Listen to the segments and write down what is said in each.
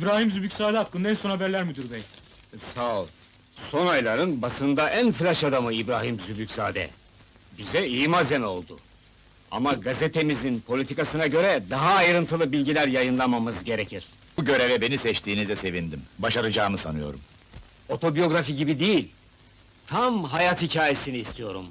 İbrahim Zübüksali hakkında en son haberler müdür bey. Sağ ol. Son ayların basında en flash adamı İbrahim Zübükzade. Bize iyi malzeme oldu. Ama gazetemizin politikasına göre daha ayrıntılı bilgiler yayınlamamız gerekir. Bu göreve beni seçtiğinize sevindim. Başaracağımı sanıyorum. Otobiyografi gibi değil. Tam hayat hikayesini istiyorum.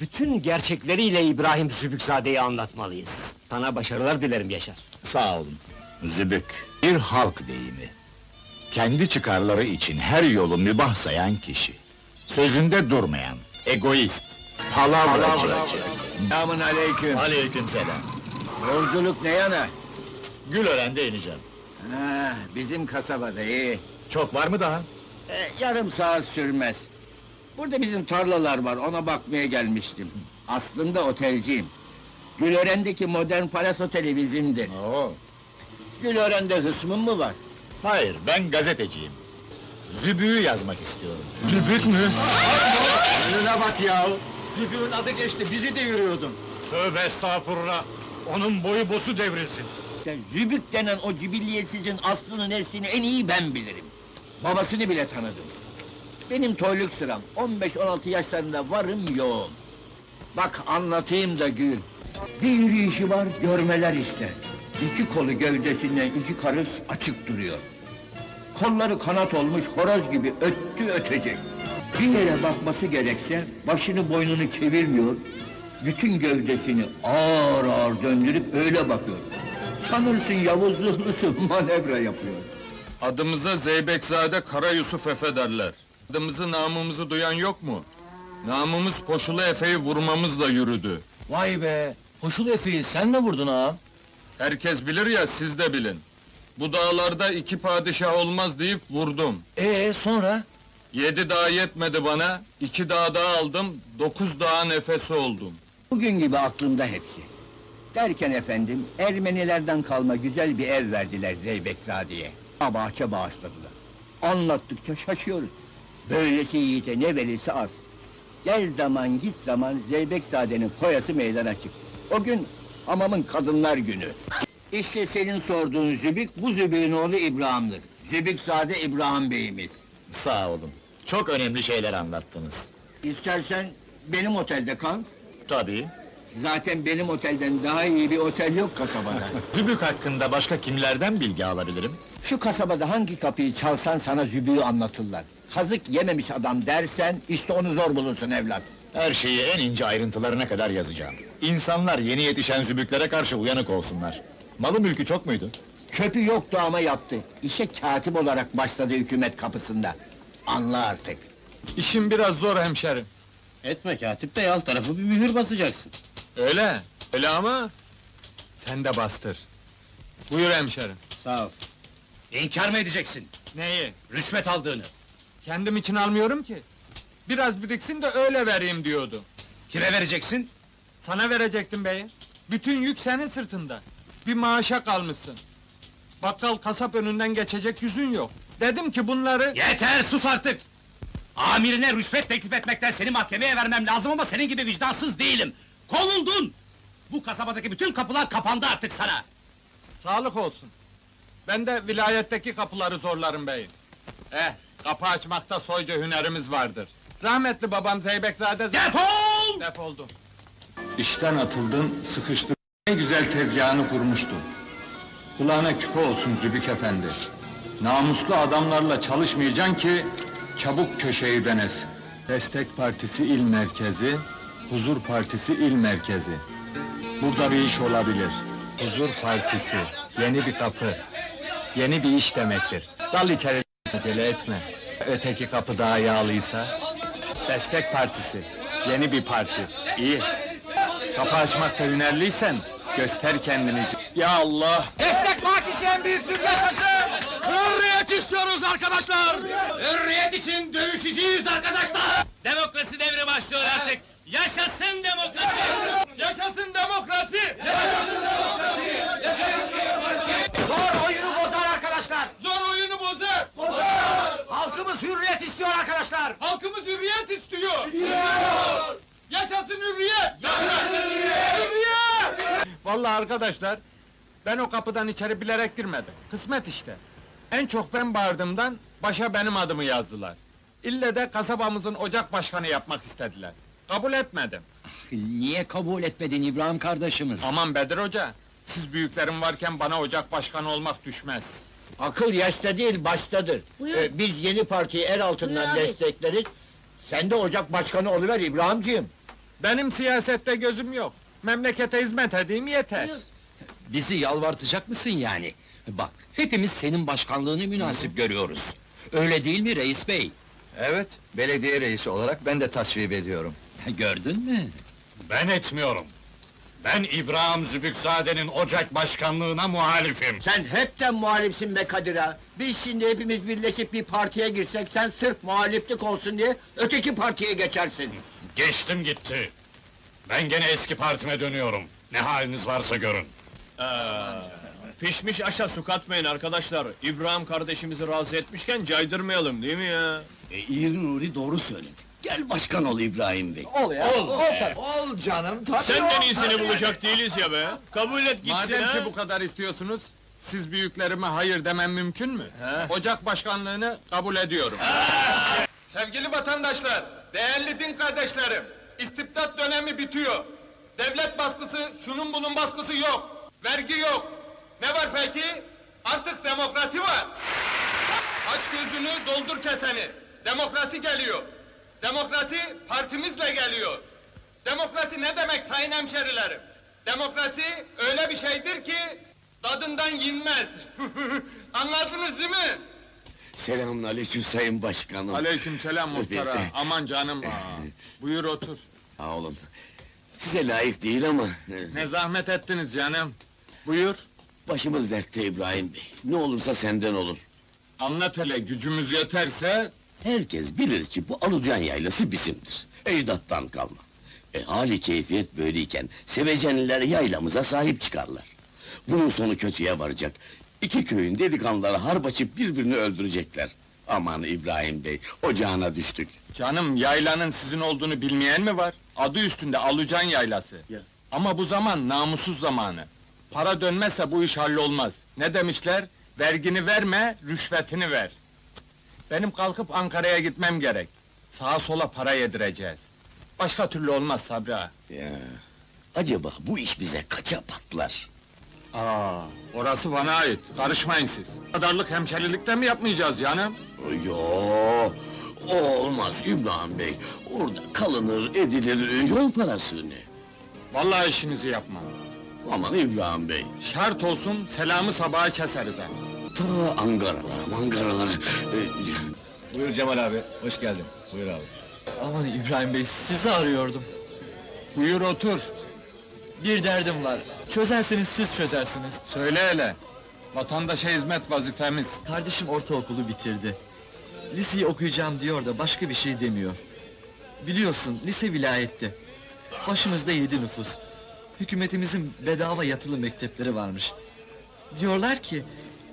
Bütün gerçekleriyle İbrahim Zübükzade'yi anlatmalıyız. Sana başarılar dilerim Yaşar. Sağ olun. Zübük, bir halk deyimi. Kendi çıkarları için her yolu mübah sayan kişi. Sözünde durmayan, egoist, palavracı. Selamun aleyküm. Aleyküm selam. Yolculuk ne yana? Gülören'de ineceğim. Ha, bizim kasabada iyi. Çok var mı daha? E, yarım saat sürmez. Burada bizim tarlalar var, ona bakmaya gelmiştim. Aslında otelciyim. Gülören'deki modern palas oteli bizimdir. Oo. Gülören'de hısmın mı var? Hayır, ben gazeteciyim. Zübüğü yazmak istiyorum. Zübük mü? Önüne bak ya! Zübüğün adı geçti, bizi de yürüyordun. Tövbe estağfurullah. Onun boyu bosu devrilsin. İşte Zübük denen o cibilliyetsizin aslını neslini en iyi ben bilirim. Babasını bile tanıdım. Benim toyluk sıram, 15-16 yaşlarında varım yoğum. Bak anlatayım da gül. Bir yürüyüşü var, görmeler işte. İki kolu gövdesinden iki karış açık duruyor. Kolları kanat olmuş horoz gibi öttü ötecek. Bir yere bakması gerekse başını boynunu çevirmiyor. Bütün gövdesini ağır ağır döndürüp öyle bakıyor. Sanırsın Yavuzluğlusu manevra yapıyor. Adımıza Zeybekzade Kara Yusuf Efe derler. Adımızı namımızı duyan yok mu? Namımız Poşulu Efe'yi vurmamızla yürüdü. Vay be! Koşul Efe'yi sen mi vurdun ağam? Herkes bilir ya siz de bilin. Bu dağlarda iki padişah olmaz deyip vurdum. Ee sonra? Yedi dağ yetmedi bana, iki dağ daha aldım, dokuz dağın efesi oldum. Bugün gibi aklımda hepsi. Derken efendim, Ermenilerden kalma güzel bir ev verdiler Zeybekzade'ye. Bahçe bağışladılar. Anlattıkça şaşıyoruz. Böylesi yiğite ne verirse az. Gel zaman git zaman Zeybekzade'nin koyası meydana çıktı. O gün hamamın kadınlar günü. İşte senin sorduğun Zübük, bu Zübük'ün oğlu İbrahim'dir. Zübükzade İbrahim Bey'imiz. Sağ olun. Çok önemli şeyler anlattınız. İstersen benim otelde kal. Tabii. Zaten benim otelden daha iyi bir otel yok kasabada. Zübük hakkında başka kimlerden bilgi alabilirim? Şu kasabada hangi kapıyı çalsan sana zübüğü anlatırlar. Kazık yememiş adam dersen, işte onu zor bulursun evlat. Her şeyi en ince ayrıntılarına kadar yazacağım. İnsanlar yeni yetişen zübüklere karşı uyanık olsunlar. Malı mülkü çok muydu? Köpü yoktu ama yaptı. İşe katip olarak başladı hükümet kapısında. Anla artık. İşim biraz zor hemşerim. Etme katip bey, alt tarafı bir mühür basacaksın. Öyle, öyle ama... Sen de bastır. Buyur hemşerim. Sağ ol. İnkar mı edeceksin? Neyi? Rüşvet aldığını. Kendim için almıyorum ki. Biraz biriksin de öyle vereyim diyordum. Kime vereceksin? Sana verecektim beyim. Bütün yük senin sırtında. Bir maaşa kalmışsın. Bakkal kasap önünden geçecek yüzün yok. Dedim ki bunları... Yeter, sus artık! Amirine rüşvet teklif etmekten seni mahkemeye vermem lazım ama senin gibi vicdansız değilim. Kovuldun! Bu kasabadaki bütün kapılar kapandı artık sana. Sağlık olsun. Ben de vilayetteki kapıları zorlarım beyim. Eh, kapı açmakta soyca hünerimiz vardır. Rahmetli babam Zeybekzade... Defol! Defoldu. İşten atıldın, sıkıştın. Ne güzel tezgahını kurmuştun. Kulağına küpe olsun Zübük efendi. Namuslu adamlarla çalışmayacaksın ki... ...çabuk köşeyi denesin. Destek Partisi il merkezi... ...Huzur Partisi il merkezi. Burada bir iş olabilir. Huzur Partisi, yeni bir kapı. Yeni bir iş demektir. Dal içeri acele etme. Öteki kapı daha yağlıysa... Destek Partisi, yeni bir parti. İyi. Kapı açmakta hünerliysen, göster kendini. Ya Allah! Destek Partisi en büyüktür yaşasın! Hürriyet istiyoruz arkadaşlar! Hürriyet için dövüşeceğiz arkadaşlar! Demokrasi devri başlıyor artık! Yaşasın demokrasi! Yaşasın demokrasi! Zor oyunu bozar arkadaşlar! Hürriyet! Yaşasın hürriyet! Yaşasın hürriyet! Vallahi arkadaşlar, ben o kapıdan içeri bilerek girmedim. Kısmet işte. En çok ben bağırdığımdan başa benim adımı yazdılar. İlle de kasabamızın ocak başkanı yapmak istediler. Kabul etmedim. Niye kabul etmedin İbrahim kardeşimiz? Aman Bedir Hoca, siz büyüklerim varken bana ocak başkanı olmak düşmez. Akıl yaşta değil baştadır. Buyur. Ee, biz yeni partiyi el altından Buyur abi. destekleriz. Sen de ocak başkanı oluver İbrahimciğim. Benim siyasette gözüm yok. Memlekete hizmet edeyim yeter. Bizi yalvartacak mısın yani? Bak, hepimiz senin başkanlığını münasip görüyoruz. Öyle değil mi reis bey? Evet, belediye reisi olarak ben de tasvip ediyorum. Gördün mü? Ben etmiyorum. Ben İbrahim Zübükzade'nin ocak başkanlığına muhalifim. Sen hepten muhalifsin be Kadir ha. Biz şimdi hepimiz birleşip bir partiye girsek sen sırf muhaliflik olsun diye öteki partiye geçersin. Geçtim gitti. Ben gene eski partime dönüyorum. Ne haliniz varsa görün. Pişmiş aşa su katmayın arkadaşlar. İbrahim kardeşimizi razı etmişken caydırmayalım değil mi ya? E, İyi Nuri doğru söyledi. Gel başkan ol İbrahim bey. Ol ya, Ol. ol, canım, tabii Senden ol, iyisini tabii. bulacak değiliz ya be. Kabul et gitsin Madem ha. ki bu kadar istiyorsunuz, siz büyüklerime hayır demem mümkün mü? He. Ocak başkanlığını kabul ediyorum. Sevgili vatandaşlar, değerli din kardeşlerim, istibdat dönemi bitiyor. Devlet baskısı, şunun bunun baskısı yok. Vergi yok. Ne var peki? Artık demokrasi var. Aç gözünü, doldur keseni. Demokrasi geliyor. Demokrasi partimizle geliyor. Demokrasi ne demek sayın hemşerilerim? Demokrasi öyle bir şeydir ki tadından yenmez. Anladınız değil mi? Selamünaleyküm sayın başkanım. Aleykümselam muhtara. Aman canım. Aa, Buyur otur. Sağ olun. Size layık değil ama... Ne zahmet ettiniz canım. Buyur. Başımız dertte İbrahim bey. Ne olursa senden olur. Anlat hele gücümüz yeterse Herkes bilir ki bu Alucan yaylası bizimdir. Ecdattan kalma. E hali keyfiyet böyleyken sevecenliler yaylamıza sahip çıkarlar. Bunun sonu kötüye varacak. İki köyün delikanlıları harp açıp birbirini öldürecekler. Aman İbrahim bey, ocağına düştük. canım yaylanın sizin olduğunu bilmeyen mi var? Adı üstünde Alucan yaylası. Ya. Ama bu zaman namussuz zamanı. Para dönmezse bu iş hallolmaz. Ne demişler? Vergini verme, rüşvetini ver. Benim kalkıp Ankara'ya gitmem gerek. Sağa sola para yedireceğiz. Başka türlü olmaz Sabri ağa. Ya. Acaba bu iş bize kaça patlar? Aa, orası bana ait. Karışmayın siz. Kadarlık hemşerilikte mi yapmayacağız canım? Yo, olmaz İbrahim bey. Orada kalınır, edilir, yol parası ne? Vallahi işinizi yapmam. Aman İbrahim bey, Şart olsun selamı sabaha keseriz ha. Ta Angaralara, mangaralara... e, Buyur Cemal abi, hoş geldin. Buyur abi. Aman İbrahim Bey, sizi arıyordum. Buyur otur. Bir derdim var. Çözerseniz siz çözersiniz. Söyle hele. Vatandaşa hizmet vazifemiz. Kardeşim ortaokulu bitirdi. Liseyi okuyacağım diyor da başka bir şey demiyor. Biliyorsun, lise vilayette. Başımızda yedi nüfus. Hükümetimizin bedava yatılı mektepleri varmış. Diyorlar ki,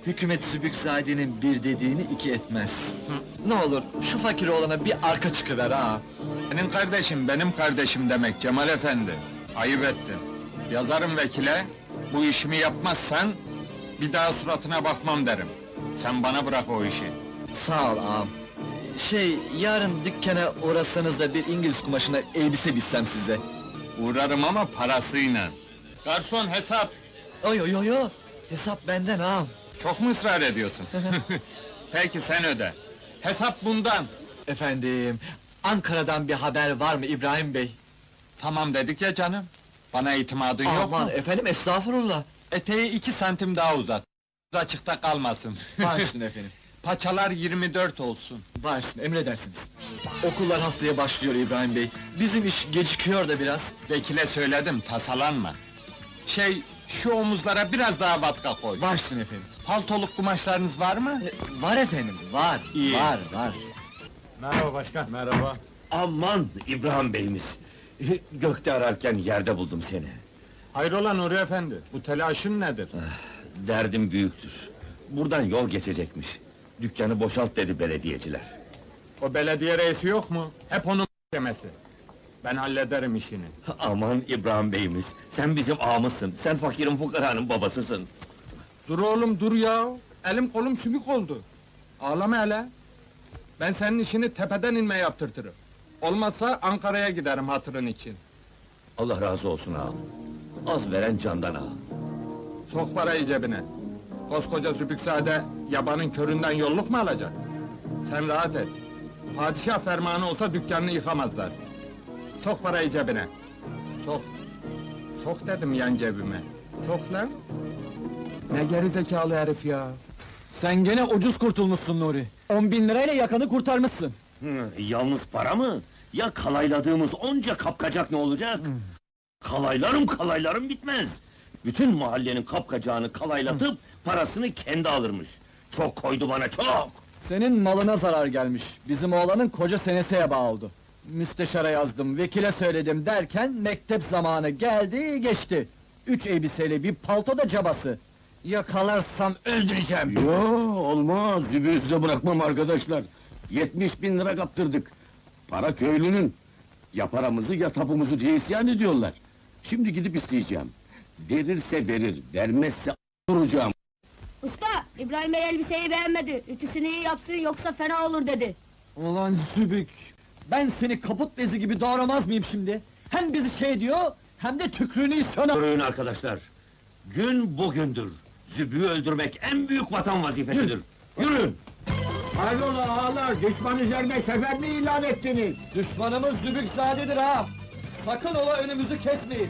hükümet Zübükzade'nin bir dediğini iki etmez. Ne olur, şu fakir oğlana bir arka çıkıver ha. Senin kardeşim benim kardeşim demek Cemal Efendi. Ayıp ettin. Yazarım vekile, bu işimi yapmazsan... ...bir daha suratına bakmam derim. Sen bana bırak o işi. Sağ ol ağam. Şey, yarın dükkana uğrasanız da bir İngiliz kumaşına elbise bitsem size. Uğrarım ama parasıyla. Garson hesap. Oy oy oy oy. Hesap benden ağam. Çok mu ısrar ediyorsun? Peki sen öde. Hesap bundan. Efendim, Ankara'dan bir haber var mı İbrahim Bey? Tamam dedik ya canım. Bana itimadın yok Aman mu? efendim, estağfurullah. Eteği iki santim daha uzat. Açıkta kalmasın. Bağışlayın efendim. Paçalar 24 olsun. Bağışlayın, emredersiniz. Okullar haftaya başlıyor İbrahim Bey. Bizim iş gecikiyor da biraz. Vekile söyledim, tasalanma. Şey, şu omuzlara biraz daha batka koy. Bağışlayın efendim. Paltoluk kumaşlarınız var mı? E, Var efendim, var. İyi. Var, var. Merhaba başkan. Merhaba. Aman İbrahim beyimiz! Gökte ararken yerde buldum seni. Hayrola Nuri Efendi, bu telaşın nedir? Derdim büyüktür. Buradan yol geçecekmiş. Dükkanı boşalt dedi belediyeciler. O belediye reisi yok mu? Hep onun demesi. Ben hallederim işini. Aman İbrahim beyimiz, sen bizim ağamızsın. Sen fakirin fukaranın babasısın. Dur oğlum dur ya. elim kolum sümük oldu. Ağlama hele. Ben senin işini tepeden inme yaptırtırım. Olmazsa Ankara'ya giderim hatırın için. Allah razı olsun ağa. Az veren candan ağa. Sok parayı cebine. Koskoca Zübüksade yabanın köründen yolluk mu alacak? Sen rahat et. Padişah fermanı olsa dükkanını yıkamazlar. Sok parayı cebine. Sok. Sok dedim yan cebime. Sok lan. Ne gerizekalı herif ya. Sen gene ucuz kurtulmuşsun Nuri. 10 bin lirayla yakanı kurtarmışsın. yalnız para mı? Ya kalayladığımız onca kapkacak ne olacak? Kalaylarım kalaylarım bitmez. Bütün mahallenin kapkacağını kalaylatıp parasını kendi alırmış. Çok koydu bana çok. Senin malına zarar gelmiş. Bizim oğlanın koca senesi heba oldu. Müsteşara yazdım, vekile söyledim derken mektep zamanı geldi geçti. Üç elbiseli bir palto da cabası. Yakalarsam öldüreceğim. Yo olmaz, zübüzde bırakmam arkadaşlar. 70 bin lira kaptırdık. Para köylünün. Ya paramızı ya tapumuzu diye isyan ediyorlar. Şimdi gidip isteyeceğim. Verirse verir, vermezse duracağım. Usta, İbrahim Bey elbiseyi beğenmedi. Ütüsünü iyi yapsın yoksa fena olur dedi. Ulan Zübük! Ben seni kaput bezi gibi doğramaz mıyım şimdi? Hem bizi şey diyor, hem de tükrüğünü söner. Yürüyün arkadaşlar. Gün bugündür. Zübüğü öldürmek en büyük vatan vazifesidir. Yürüyün! Hayrola ağalar, düşman üzerine sefer mi ilan ettiniz? Düşmanımız Zübükzadedir ha! Sakın ola önümüzü kesmeyin!